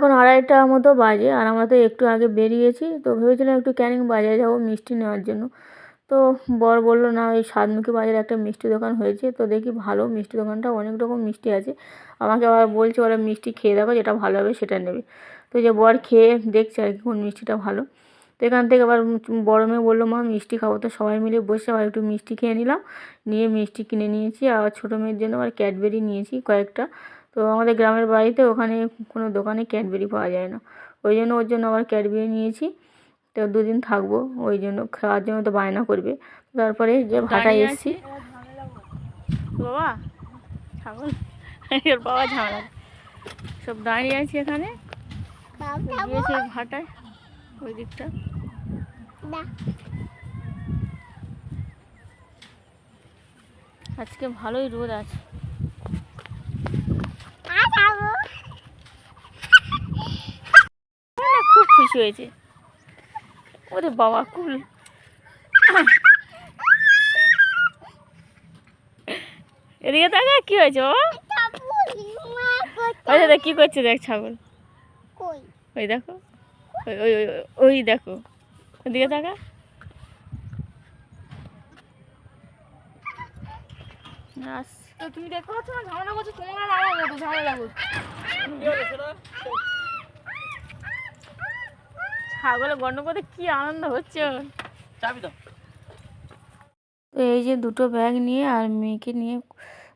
এখন আড়াইটা মতো বাজে আর আমরা তো একটু আগে বেরিয়েছি, তো ভেবেছিলাম একটু ক্যানিং বাজারে যাব মিষ্টি নেওয়ার জন্য। তো বর বলল, না, ওই সাতমুখী বাজারে একটা মিষ্টি দোকান হয়েছে, তো দেখি ভালো মিষ্টি দোকানটা, অনেক রকম মিষ্টি আছে। আমাকে আবার বলছে, ওরা মিষ্টি খেয়ে দেখো, যেটা ভালো হবে সেটা নেবে। তো যে বর খেয়ে দেখছে আর কি কোন মিষ্টিটা ভালো। তো এখান থেকে আবার বড় মেয়ে বলল, মা, মিষ্টি খাব। তো সবাই মিলে বসে আবার একটু মিষ্টি খেয়ে নিলাম, নিয়ে মিষ্টি কিনে নিয়েছি। আর ছোটো মেয়ের জন্য আবার ক্যাডবেরি নিয়েছি কয়েকটা। তো আমাদের গ্রামের বাড়িতে ওখানে কোনো দোকানে ক্যাডবেরি পাওয়া যায় না। ওই জন্য ওর জন্য আবার ক্যাডবেরি নিয়েছি। তো দুদিন থাকব ওই জন্য খাওয়ার জন্য তো বায়না করবে। তারপরে যে ভাটায় এসেছি। বাবা ছাগল। ওর বাবা ঝামেলা। সব দাঁড়িয়ে আছে এখানে। গিয়েছে ভাটায় ওই দিকটা। আজকে ভালোই রোদ আছে মানে খুব খুশি হয়েছে। ওরে বাবা কুল এদিকে তাকা কি হয়েছে বাবা? ওই দেখ কি করছে দেখ ছাগল। ওই দেখো ওই ওই ওই ওই দেখো। ওদিকে তাকা তো তুমি দেখতে পাচ্ছ না? ঝামেলা করছ তোমার আর আমার মতো ঝামেলা করছ। ছাগলে গন্ড করতে কি আনন্দ হচ্ছে? চাবি দাও। তো এই যে দুটো ব্যাগ নিয়ে আর মেয়েকে নিয়ে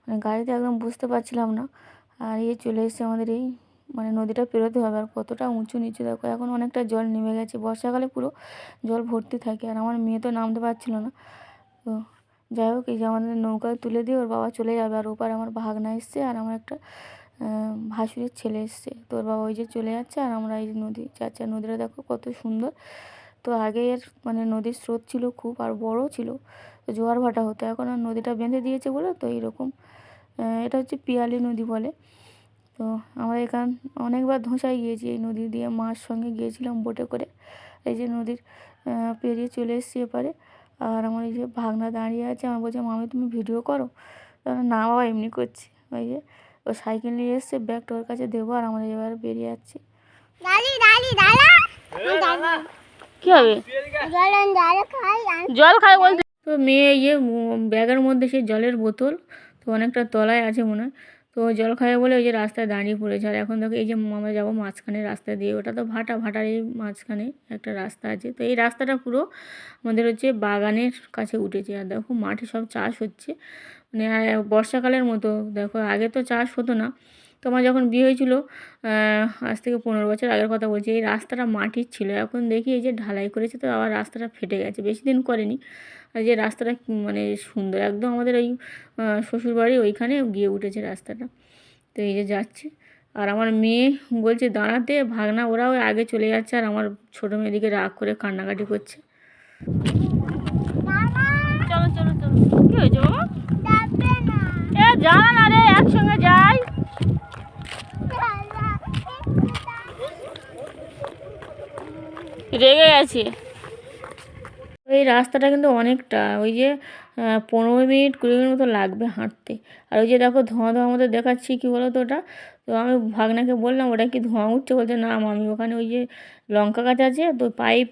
মানে গাড়িতে একদম বুঝতে পারছিলাম না। আর এই চলে এসেছে আমাদের এই মানে নদীটা পেরোতে হবে। আর কতটা উঁচু নিচু দেখো এখন অনেকটা জল নেমে গেছে। বর্ষাকালে পুরো জল ভর্তি থাকে আর আমার মেয়ে তো নামতে পারছিল না। তো যাই হোক এই যে আমাদের নৌকায় তুলে দিয়ে ওর বাবা চলে যাবে। আর ওপার আমার ভাগনা এসছে আর আমার একটা ভাসুরের ছেলে এসছে। তো ওর বাবা ওই যে চলে যাচ্ছে আর আমরা এই নদী আর নদীটা দেখো কত সুন্দর। তো আগে এর মানে নদীর স্রোত ছিল খুব আর বড় ছিল, তো জোয়ার ভাটা হতো। এখন আর নদীটা বেঁধে দিয়েছে বলে তো এইরকম। এটা হচ্ছে পিয়ালি নদী বলে। তো আমরা এখান অনেকবার ধোঁসায় গিয়েছি এই নদী দিয়ে, মার সঙ্গে গিয়েছিলাম বোটে করে। এই যে নদীর পেরিয়ে চলে এসেছি এপারে। আর আমার এই যে ভাগনা দাঁড়িয়ে আছে, আমার বলছে, মামি, তুমি ভিডিও করো? না বাবা, এমনি করছি। ওই যে ও সাইকেল নিয়ে এসছে ব্যাগটা ওর কাছে দেবো আর আমরা এবার বেরিয়ে যাচ্ছি। কি হবে? জল খাই বলতে তো মেয়ে ইয়ে ব্যাগের মধ্যে সেই জলের বোতল তো অনেকটা তলায় আছে মনে হয়। তো জল খাবে বলে ওই যে রাস্তায় দাঁড়িয়ে পড়েছে। আর এখন দেখো এই যে আমরা যাব মাঝখানে রাস্তা দিয়ে। ওটা তো ভাটা, ভাটার এই মাঝখানে একটা রাস্তা আছে। তো এই রাস্তাটা পুরো আমাদের হচ্ছে বাগানের কাছে উঠেছে। আর দেখো মাঠে সব চাষ হচ্ছে। মানে বর্ষাকালের মতো। দেখো আগে তো চাষ হতো না। তো আমার যখন বিয়ে হয়েছিল আজ থেকে পনেরো বছর আগের কথা বলছি এই রাস্তাটা মাটির ছিল। এখন দেখি এই যে ঢালাই করেছে তো আবার রাস্তাটা ফেটে গেছে। বেশি দিন করেনি। আর যে রাস্তাটা মানে সুন্দর একদম আমাদের ওই শ্বশুরবাড়ি ওইখানে গিয়ে উঠেছে রাস্তাটা। তো এই যে যাচ্ছে। আর আমার মেয়ে বলছে দাঁড়াতে ভাগনা ওরা ওই আগে চলে যাচ্ছে। আর আমার ছোটো মেয়েদিকে রাগ করে কান্নাকাটি করছে। চলো চলো চলো। কি হয়েছে বাবা এ জানা না রে একসঙ্গে যাই। রেগে গেছে। এই রাস্তাটা কিন্তু অনেকটা, ওই যে পনেরো মিনিট, কুড়ি মিনিট মতো লাগবে হাঁটতে। আর ওই যে দেখো ধোঁয়া ধোঁয়া মতো দেখাচ্ছি, কী বলো তো ওটা? তো আমি ভাগনাকে বললাম, ওটা কি ধোঁয়া উঠছে? বলছে, না আমি ওখানে ওই যে লঙ্কা গাছ আছে, তো পাইপ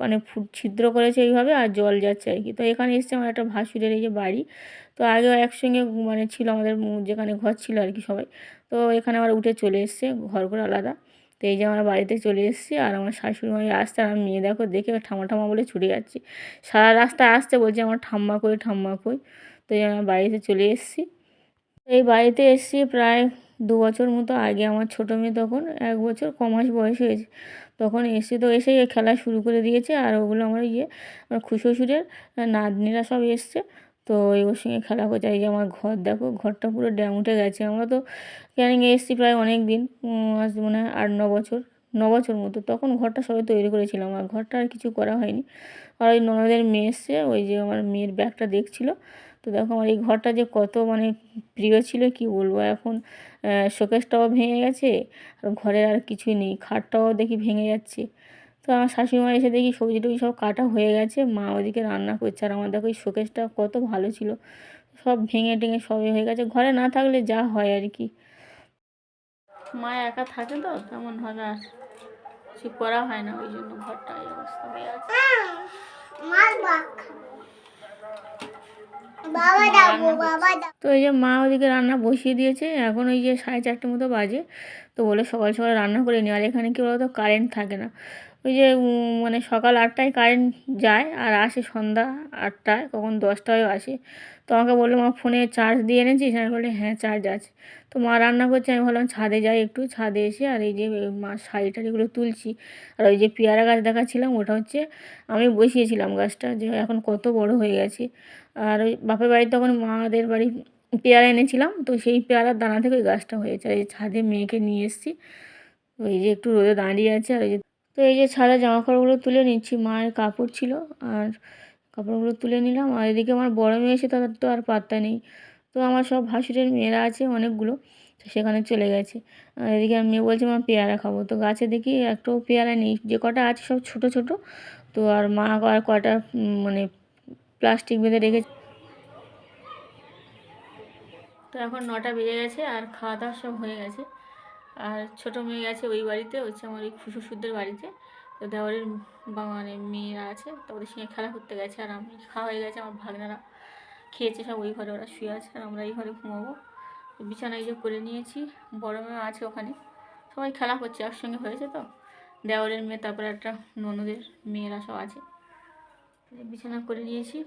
মানে ছিদ্র করেছে এইভাবে আর জল যাচ্ছে আর কি। তো এখানে এসছে আমার একটা ভাসুরের এই যে বাড়ি। তো আগেও একসঙ্গে মানে ছিল আমাদের, যেখানে ঘর ছিল আর কি সবাই। তো এখানে আবার উঠে চলে এসছে, ঘর করে আলাদা। তো এই যে আমরা বাড়িতে চলে এসেছি আর আমার শাশুড়ি মাই আর আমার মেয়ে দেখো দেখে ঠাম্মা ঠামা বলে ছুটে যাচ্ছি। সারা রাস্তা আসছে বলছে আমার ঠাম্মা কই ঠাম্মা কই? তো এই আমার বাড়িতে চলে এসেছি। এই বাড়িতে এসেছি প্রায় দু বছর মতো আগে আমার ছোটো মেয়ে তখন এক বছর ক মাস বয়স হয়েছে। তখন এসে তো এসেই খেলা শুরু করে দিয়েছে আর ওগুলো আমার ইয়ে আমার খুশশুরের নাতনিরা সব এসছে। তো ওর সঙ্গে খেলা করছে এই যে আমার ঘর, দেখো ঘরটা পুরো ড্যাম উঠে গেছে। আমরা তো ক্যানিংয়ে এসেছি প্রায় অনেক দিন আজ মনে হয় আট, ন বছর ন বছর মতো। তখন ঘরটা সবাই তৈরি করেছিলাম আর ঘরটা আর কিছু করা হয়নি। আর ওই ননদের মেয়ে এসছে, ওই যে আমার মেয়ের ব্যাগটা দেখছিল। তো দেখো আমার এই ঘরটা যে কত মানে প্রিয় ছিল, কি বলব? এখন শোকেসটাও ভেঙে গেছে, আর ঘরের আর কিছুই নেই। খাটটাও দেখি ভেঙে যাচ্ছে। তো আমার শাশুড়িমা এসে দেখি সবজি টবজি সব কাটা হয়ে গেছে। মা ওদিকে রান্না করছে আর আমার দেখো ওই শোকেসটা কত ভালো ছিল। সব ভেঙে টেঙে সবই হয়ে গেছে। ঘরে না থাকলে যা হয় আর কি। মা একা থাকে তো তেমন ভাবে আর কিছু করা হয় না। ওই জন্য ঘরটা এই অবস্থা হয়ে আছে তো এই যে মা ওদিকে রান্না বসিয়ে দিয়েছে। এখন ওই যে সাড়ে চারটে মতো বাজে। তো বলে সকাল সকাল রান্না করে নি। আর এখানে কি বলতো? কারেন্ট থাকে না। ওই যে মানে সকাল আটটায় কারেন্ট যায় আর আসে সন্ধ্যা আটটায়, কখন দশটায়ও আসে। তো আমাকে বলল, মা ফোনে চার্জ দিয়ে এনেছিস? আমি বলি হ্যাঁ চার্জ আছে। তো মা রান্না করছে, আমি ভাবলাম, ছাদে যাই একটু। ছাদে এসে আর এই যে, মা শাড়ি টাড়িগুলো তুলছি। আর ওই যে পেয়ারা গাছ দেখাচ্ছিলাম, ওটা হচ্ছে আমি বসিয়েছিলাম গাছটা, যে এখন কত বড় হয়ে গেছে। আর ওই বাপের বাড়ি তখন মাদের বাড়ি পেয়ারা এনেছিলাম, তো সেই পেয়ারার দানা থেকে ওই গাছটা হয়েছে। আর এই ছাদে মেয়েকে নিয়ে এসেছি, ওই যে একটু রোদে দাঁড়িয়ে আছে, আর ওই যে তো এই যে ছাদে জামা কাপড়গুলো তুলে নিচ্ছি, মায়ের কাপড় ছিল আর কাপড়গুলো তুলে নিলাম। আর এদিকে আমার বড় মেয়ে এসে তাদের তো আর পাত্তা নেই। তো আমার সব ভাসুরের মেয়েরা আছে অনেকগুলো, তো সেখানে চলে গেছে। আর এদিকে আমি মেয়ে বলছে, মা, পেয়ারা খাব। তো গাছে দেখি একটাও পেয়ারা নেই, যে কটা আছে সব ছোট ছোট। তো আর মা আর কটা মানে প্লাস্টিক বেঁধে রেখে তো এখন নটা বেজে গেছে আর খাওয়া দাওয়া সব হয়ে গেছে। আর ছোটো মেয়ে গেছে ওই বাড়িতে, হচ্ছে আমার ওই খুশুশুদের বাড়িতে। তো দেওয়ারের মানে মেয়েরা আছে, তো ওদের সঙ্গে খেলা করতে গেছে আর আমি খাওয়া হয়ে গেছে, আমার ভাগনারা খেয়েছে সব ওই ঘরে, ওরা শুয়ে আছে, আর আমরা এই ঘরে ঘুমাবো। বিছানা এই যে করে নিয়েছি, বড় মেয়ে আছে ওখানে। সবাই খেলা করছে, একসঙ্গে হয়েছে তো। দেওয়ারের মেয়ে, তারপরে একটা ননদের মেয়েরা সব আছে। বিছানা করে নিয়েছি।